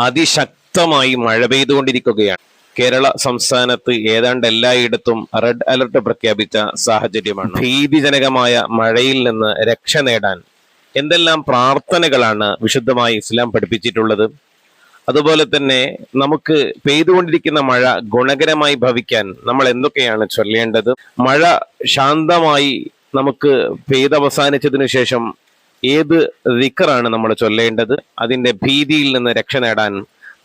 അതിശക്തമായി മഴ പെയ്തുകൊണ്ടിരിക്കുകയാണ്. കേരള സംസ്ഥാനത്ത് ഏതാണ്ട് എല്ലായിടത്തും റെഡ് അലർട്ട് പ്രഖ്യാപിച്ച സാഹചര്യമാണ്. ഭീതിജനകമായ മഴയിൽ നിന്ന് രക്ഷ നേടാൻ എന്തെല്ലാം പ്രാർത്ഥനകളാണ് വിശുദ്ധമായി ഇസ്ലാം പഠിപ്പിച്ചിട്ടുള്ളത്? അതുപോലെ തന്നെ നമുക്ക് പെയ്തുകൊണ്ടിരിക്കുന്ന മഴ ഗുണകരമായി ഭവിക്കാൻ നമ്മൾ എന്തൊക്കെയാണ് ചൊല്ലേണ്ടത്? മഴ ശാന്തമായി നമുക്ക് പെയ്തവസാനിച്ചതിനു ശേഷം ഏത് ദിക്കറാണ് നമ്മൾ ചൊല്ലേണ്ടത്? അതിന്റെ ഭീതിയിൽ നിന്ന് രക്ഷ നേടാൻ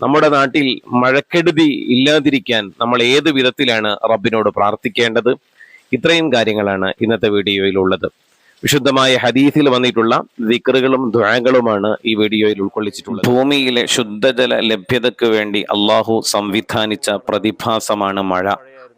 നമ്മുടെ നാട്ടിൽ മഴക്കെടുതി ഇല്ലാതിരിക്കാൻ നമ്മൾ ഏത് വിധത്തിലാണ് റബ്ബിനോട് പ്രാർത്ഥിക്കേണ്ടത്? ഇത്രയും കാര്യങ്ങളാണ് ഇന്നത്തെ വീഡിയോയിലുള്ളത് വിശുദ്ധമായ ഹദീസിൽ വന്നിട്ടുള്ള ദിക്റുകളും ദ്വാങ്ങളുമാണ് ഈ വീഡിയോയിൽ ഉൾക്കൊള്ളിച്ചിട്ടുള്ളത്. ഭൂമിയിലെ ശുദ്ധജല ലഭ്യതയ്ക്ക് വേണ്ടി അള്ളാഹു സംവിധാനിച്ച പ്രതിഭാസമാണ് മഴ.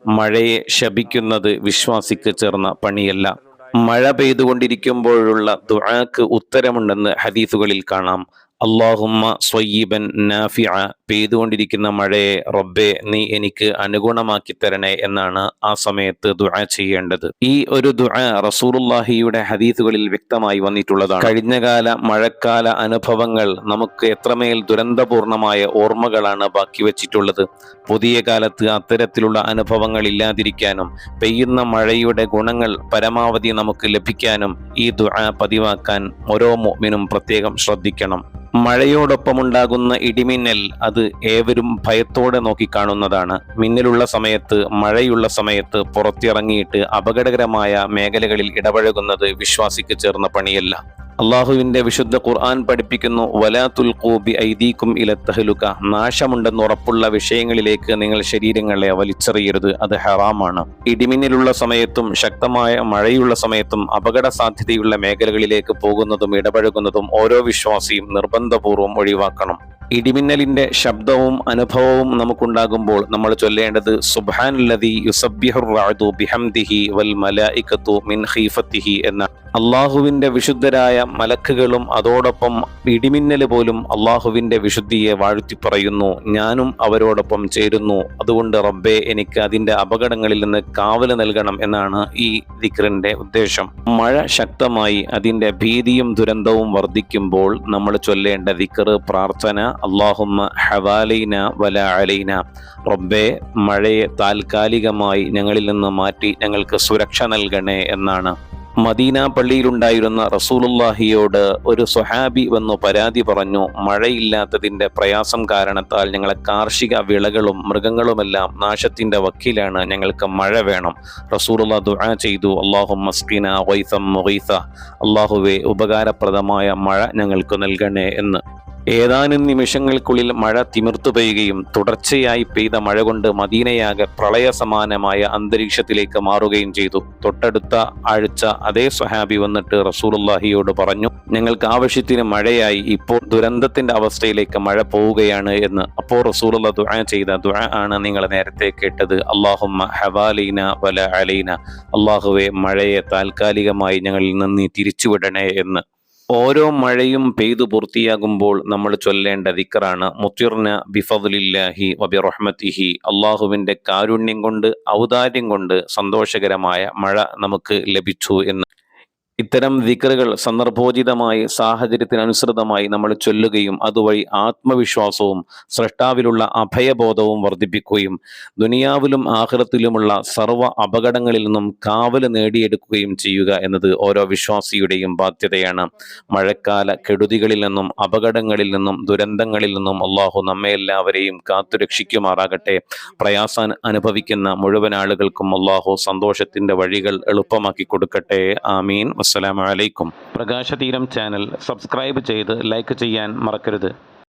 മഴയെ ശപിക്കുന്നത് വിശ്വാസിക്ക് ചേർന്ന പണിയല്ല. മഴ പെയ്തുകൊണ്ടിരിക്കുമ്പോഴുള്ള ദുആക്ക് ഉത്തരമുണ്ടെന്ന് ഹദീസുകളിൽ കാണാം. അള്ളാഹുമ്മ സ്വയ്യിബൻ നാഫിഅ പെയ്തുകൊണ്ടിരിക്കുന്ന മഴയെ റബ്ബെ നീ എനിക്ക് അനുഗുണമാക്കി തരണേ എന്നാണ് ആ സമയത്ത് ദുആ ചെയ്യേണ്ടത്. ഈ ഒരു ദുആ റസൂലുള്ളാഹിയുടെ ഹദീസുകളിൽ വ്യക്തമായി വന്നിട്ടുള്ളതാണ്. കഴിഞ്ഞകാല മഴക്കാല അനുഭവങ്ങൾ നമുക്ക് എത്രമേൽ ദുരന്തപൂർണമായ ഓർമ്മകളാണ് ബാക്കി വച്ചിട്ടുള്ളത്. പുതിയ കാലത്ത് അത്തരത്തിലുള്ള അനുഭവങ്ങൾ ഇല്ലാതിരിക്കാനും പെയ്യുന്ന മഴയുടെ ഗുണങ്ങൾ പരമാവധി നമുക്ക് ലഭിക്കാനും ഈ ദുആ പതിവാക്കാൻ ഓരോ മുഅ്മിനും പ്രത്യേകം ശ്രദ്ധിക്കണം. മഴയോടൊപ്പമുണ്ടാകുന്ന ഇടിമിന്നൽ അത് ഏവരും ഭയത്തോടെ നോക്കിക്കാണുന്നതാണ്. മിന്നലുള്ള സമയത്ത് മഴയുള്ള സമയത്ത് പുറത്തിറങ്ങിയിട്ട് അപകടകരമായ മേഖലകളിൽ ഇടപഴകുന്നത് വിശ്വാസിക്ക് ചേർന്ന പണിയല്ല. അള്ളാഹുവിന്റെ വിശുദ്ധ ഖുർആൻ പഠിപ്പിക്കുന്നു വലാത്തുൽ കൂബി ഐദീക്കും ഇലത്തഹലുക നാശമുണ്ടെന്ന് ഉറപ്പുള്ള വിഷയങ്ങളിലേക്ക് നിങ്ങൾ ശരീരങ്ങളെ വലിച്ചെറിയരുത് അത് ഹറാമാണ്. ഇടിമിന്നലുള്ള സമയത്തും ശക്തമായ മഴയുള്ള സമയത്തും അപകട സാധ്യതയുള്ള മേഖലകളിലേക്ക് പോകുന്നതും ഇടപഴകുന്നതും ഓരോ വിശ്വാസിയും നിർബന്ധപൂർവം ഒഴിവാക്കണം. ഇടിമിന്നലിന്റെ ശബ്ദവും അനുഭവവും നമുക്കുണ്ടാകുമ്പോൾ നമ്മൾ ചൊല്ലേണ്ടത് സുബാൻ ലതി യുസബ്യഹുറാദു ബിഹംദിഹി വൽ മലായികത്തു മിൻ ഹീഫത്തിഹി എന്ന അള്ളാഹുവിന്റെ വിശുദ്ധരായ മലക്കുകളും അതോടൊപ്പം ഇടിമിന്നൽ പോലും അള്ളാഹുവിന്റെ വിശുദ്ധിയെ വാഴ്ത്തി പറയുന്നു ഞാനും അവരോടൊപ്പം ചേരുന്നു. അതുകൊണ്ട് റബ്ബെ എനിക്ക് അതിന്റെ അപകടങ്ങളിൽ നിന്ന് കാവൽ നൽകണം എന്നാണ് ഈ ദിക്റിന്റെ ഉദ്ദേശം. മഴ ശക്തമായി അതിന്റെ ഭീതിയും ദുരന്തവും വർദ്ധിക്കുമ്പോൾ നമ്മൾ ചൊല്ലേണ്ട ദിക്ർ പ്രാർത്ഥന അള്ളാഹുമ്മ ഹവാലൈന വല അലൈന. റബ്ബെ മഴയെ താൽക്കാലികമായി ഞങ്ങളിൽ നിന്ന് മാറ്റി ഞങ്ങൾക്ക് സുരക്ഷ നൽകണേ എന്നാണ്. മദീന പള്ളിയിലുണ്ടായിരുന്ന റസൂലുല്ലാഹിയോട് ഒരു സ്വഹാബി വന്നു പരാതി പറഞ്ഞു മഴയില്ലാത്തതിന്റെ പ്രയാസം കാരണത്താൽ ഞങ്ങളെ കാർഷിക വിളകളും മൃഗങ്ങളുമെല്ലാം നാശത്തിന്റെ വക്കിലാണ് ഞങ്ങൾക്ക് മഴ വേണം. റസൂലുള്ള ദുആ ചെയ്തു അള്ളാഹു മസ്കിന വൈസം മുഗീസ. അള്ളാഹുവെ ഉപകാരപ്രദമായ മഴ ഞങ്ങൾക്ക് നൽകണേ എന്ന്. ഏതാനും നിമിഷങ്ങൾക്കുള്ളിൽ മഴ തിമിർത്തു പെയ്യുകയും തുടർച്ചയായി പെയ്ത മഴ കൊണ്ട് മദീനയാകെ പ്രളയ സമാനമായ അന്തരീക്ഷത്തിലേക്ക് മാറുകയും ചെയ്തു. തൊട്ടടുത്ത ആഴ്ച അതേ സ്വഹാബി വന്നിട്ട് റസൂലുള്ളാഹിയോട് പറഞ്ഞു ഞങ്ങൾക്ക് ആവശ്യത്തിന് മഴയായി ഇപ്പോൾ ദുരന്തത്തിന്റെ അവസ്ഥയിലേക്ക് മഴ പോവുകയാണ് എന്ന്. അപ്പോൾ റസൂലുള്ള ദുആ ചെയ്ത ദുആ ആണ് നിങ്ങൾ നേരത്തെ കേട്ടത്. അള്ളാഹുമ്മ ഹവാലീന വല അലീന. അള്ളാഹുവെ മഴയെ താൽക്കാലികമായി ഞങ്ങളിൽ നിന്ന് തിരിച്ചുവിടണേ എന്ന്. ഓരോ മഴയും പെയ്തു പൂർത്തിയാകുമ്പോൾ നമ്മൾ ചൊല്ലേണ്ട ദിക്കറാണ് മുത്തിർന ബിഫദുലില്ലാഹി വബി റഹ്മത്തിഹി അള്ളാഹുവിന്റെ കാരുണ്യം കൊണ്ട് ഔദാര്യം കൊണ്ട് സന്തോഷകരമായ മഴ നമുക്ക് ലഭിച്ചു എന്ന് ഇത്തരം ദിക്കറുകൾ സന്ദർഭോചിതമായി സാഹചര്യത്തിനനുസൃതമായി നമ്മൾ ചൊല്ലുകയും അതുവഴി ആത്മവിശ്വാസവും സൃഷ്ടാവിലുള്ള അഭയബോധവും വർദ്ധിപ്പിക്കുകയും ദുനിയാവിലും ആഹൃത്തിലുമുള്ള സർവ അപകടങ്ങളിൽ നിന്നും കാവൽ നേടിയെടുക്കുകയും ചെയ്യുക എന്നത് ഓരോ വിശ്വാസിയുടെയും ബാധ്യതയാണ്. മഴക്കാല കെടുതികളിൽ നിന്നും അപകടങ്ങളിൽ നിന്നും ദുരന്തങ്ങളിൽ നിന്നും അള്ളാഹു നമ്മെ എല്ലാവരെയും കാത്തുരക്ഷിക്കുമാറാകട്ടെ. പ്രയാസം അനുഭവിക്കുന്ന മുഴുവൻ ആളുകൾക്കും അള്ളാഹു സന്തോഷത്തിന്റെ വഴികൾ എളുപ്പമാക്കി കൊടുക്കട്ടെ. ആമീൻ. അസ്സലാമു അലൈക്കും. പ്രകാശതീരം ചാനൽ സബ്സ്ക്രൈബ് ചെയ്ത് ലൈക്ക് ചെയ്യാൻ മറക്കരുത്.